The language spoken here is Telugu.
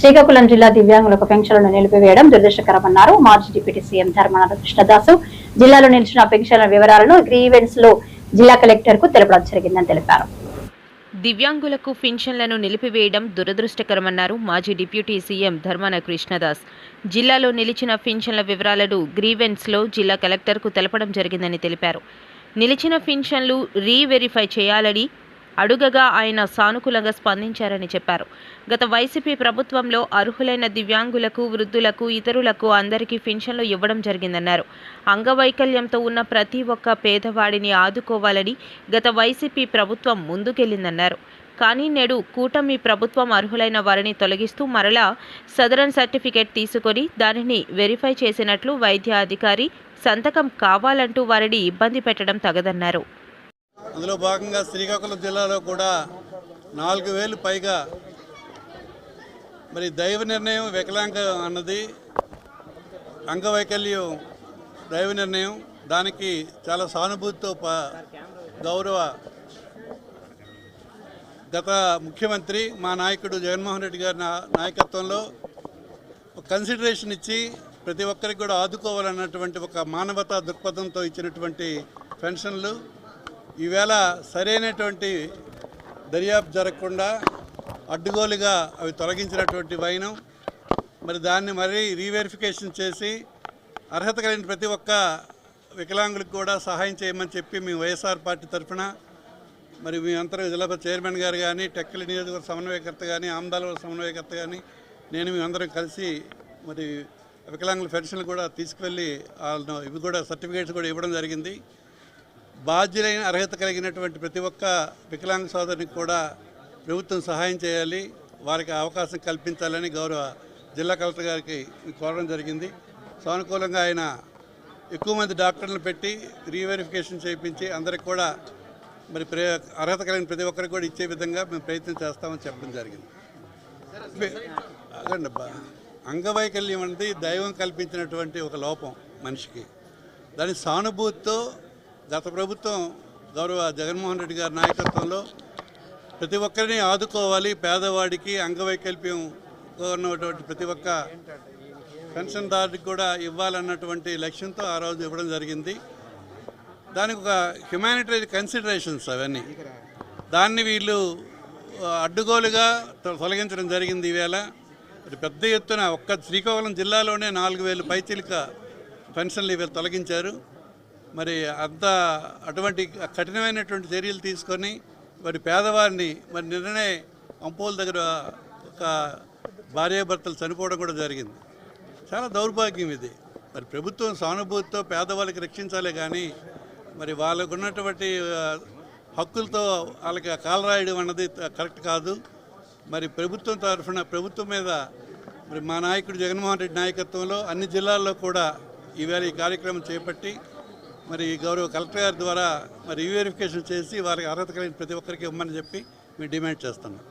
శ్రీకాకుళం జిల్లా దివ్యాంగులకు పెన్షన్లను నిలిపివేయడం దురదృష్టకరమన్నారు మాజీ డిప్యూటీ సీఎం ధర్మనాథ కృష్ణదాసు. జిల్లాలో నిలిచిన పెన్షన్ల వివరాలను గ్రీవెన్స్లో జిల్లా కలెక్టర్కు తెలపడం జరిగిందని తెలిపారు. దివ్యాంగులకు పెన్షన్లను నిలిపివేయడం దురదృష్టకరమన్నారు మాజీ డిప్యూటీ సీఎం ధర్మాన కృష్ణదాస్. జిల్లాలో నిలిచిన పెన్షన్ల వివరాలను గ్రీవెన్స్లో జిల్లా కలెక్టర్కు తెలపడం జరిగిందని తెలిపారు. నిలిచిన పెన్షన్లు రీవెరిఫై చేయాలని అడుగగా ఆయన సానుకూలంగా స్పందించారని చెప్పారు. గత వైసీపీ ప్రభుత్వంలో అర్హులైన దివ్యాంగులకు వృద్ధులకు ఇతరులకు అందరికీ పెన్షన్లు ఇవ్వడం జరిగిందన్నారు. అంగవైకల్యంతో ఉన్న ప్రతి ఒక్క పేదవాడిని ఆదుకోవాలని గత వైసీపీ ప్రభుత్వం ముందుకెళ్ళిందన్నారు కానీ నేడు కూటమి ప్రభుత్వం అర్హులైన వారిని తొలగిస్తూ మరలా సదరన్ సర్టిఫికేట్ తీసుకొని దానిని వెరిఫై చేసినట్లు వైద్య అధికారి సంతకం కావాలంటూ వారిని ఇబ్బంది పెట్టడం తగదన్నారు. అందులో భాగంగా శ్రీకాకుళం జిల్లాలో కూడా నాలుగు వేలు పైగా మరి దైవ నిర్ణయం వికలాంగ అన్నది అంగవైకల్యం దైవ నిర్ణయం దానికి చాలా సానుభూతితో ప గౌరవ గత ముఖ్యమంత్రి మా నాయకుడు జగన్మోహన్ రెడ్డి గారి నా- నాయకత్వంలో ఒక కన్సిడరేషన్ ఇచ్చి ప్రతి ఒక్కరికి కూడా ఆదుకోవాలన్నటువంటి ఒక మానవతా దృక్పథంతో ఇచ్చినటువంటి పెన్షన్లు ఈవేళ సరైనటువంటి దర్యాప్తు జరగకుండా అడ్డుగోలుగా అవి తొలగించినటువంటి వైనం మరి దాన్ని మరీ రీవెరిఫికేషన్ చేసి అర్హత కలిగిన ప్రతి ఒక్క వికలాంగులకు కూడా సహాయం చేయమని చెప్పి మీ వైఎస్ఆర్ పార్టీ తరఫున మరి మీ అంతర్ జిల్లా చైర్మన్ గారు కానీ టెక్కలి నియోజకవర్గ సమన్వయకర్త కానీ ఆమదాల సమన్వయకర్త కానీ నేను మేమందరం కలిసి మరి వికలాంగుల పెన్షన్లు కూడా తీసుకువెళ్ళి వాళ్ళను ఇవి కూడా సర్టిఫికేట్స్ కూడా ఇవ్వడం జరిగింది. బాధ్యులైన అర్హత కలిగినటువంటి ప్రతి ఒక్క వికలాంగ సోదరునికి కూడా ప్రభుత్వం సహాయం చేయాలి వారికి అవకాశం కల్పించాలని గౌరవ జిల్లా కలెక్టర్ గారికి కోరడం జరిగింది. సానుకూలంగా ఆయన ఎక్కువ మంది డాక్టర్లను పెట్టి రీవెరిఫికేషన్ చేయించి అందరికి కూడా మరి అర్హత కలిగిన ప్రతి ఒక్కరికి కూడా ఇచ్చే విధంగా మేము ప్రయత్నం చేస్తామని చెప్పడం జరిగింది. అదండి అంగవైకల్యం అనేది దైవం కల్పించినటువంటి ఒక లోపం మనిషికి. దాని సానుభూతితో గత ప్రభుత్వం గౌరవ జగన్మోహన్ రెడ్డి గారి నాయకత్వంలో ప్రతి ఒక్కరిని ఆదుకోవాలి. పేదవాడికి అంగవైకల్యం ఉన్నటువంటి ప్రతి ఒక్క పెన్షన్దారుడికి కూడా ఇవ్వాలన్నటువంటి లక్ష్యంతో ఆ రోజు ఇవ్వడం జరిగింది. దానికి ఒక హ్యుమానిటరీ కన్సిడరేషన్స్ అవన్నీ. దాన్ని వీళ్ళు అడ్డుగోలుగా తొలగించడం జరిగింది ఈవేళ. పెద్ద ఎత్తున ఒక్క శ్రీకాకుళం జిల్లాలోనే నాలుగు వేలు పైచిలిక పెన్షన్లు ఇవాళ తొలగించారు. మరి అంత అటువంటి కఠినమైనటువంటి చర్యలు తీసుకొని మరి పేదవారిని మరి నిన్ననే అంపోల దగ్గర ఒక భార్యాభర్తలు చనిపోవడం కూడా జరిగింది. చాలా దౌర్భాగ్యం ఇది. మరి ప్రభుత్వం సానుభూతితో పేదవాళ్ళకి రక్షించాలి కానీ మరి వాళ్ళకు ఉన్నటువంటి హక్కులతో వాళ్ళకి కాలరాయడం అన్నది కరెక్ట్ కాదు. మరి ప్రభుత్వం తరఫున ప్రభుత్వం మీద మరి మా నాయకుడు జగన్మోహన్ రెడ్డి నాయకత్వంలో అన్ని జిల్లాల్లో కూడా ఈవేళ ఈ కార్యక్రమం చేపట్టి మరి గౌరవ కలెక్టర్ గారి ద్వారా మరి రీవెరిఫికేషన్ చేసి వారికి అర్హత కలిగిన ప్రతి ఒక్కరికి ఇవ్వమని చెప్పి మేము డిమాండ్ చేస్తున్నాం.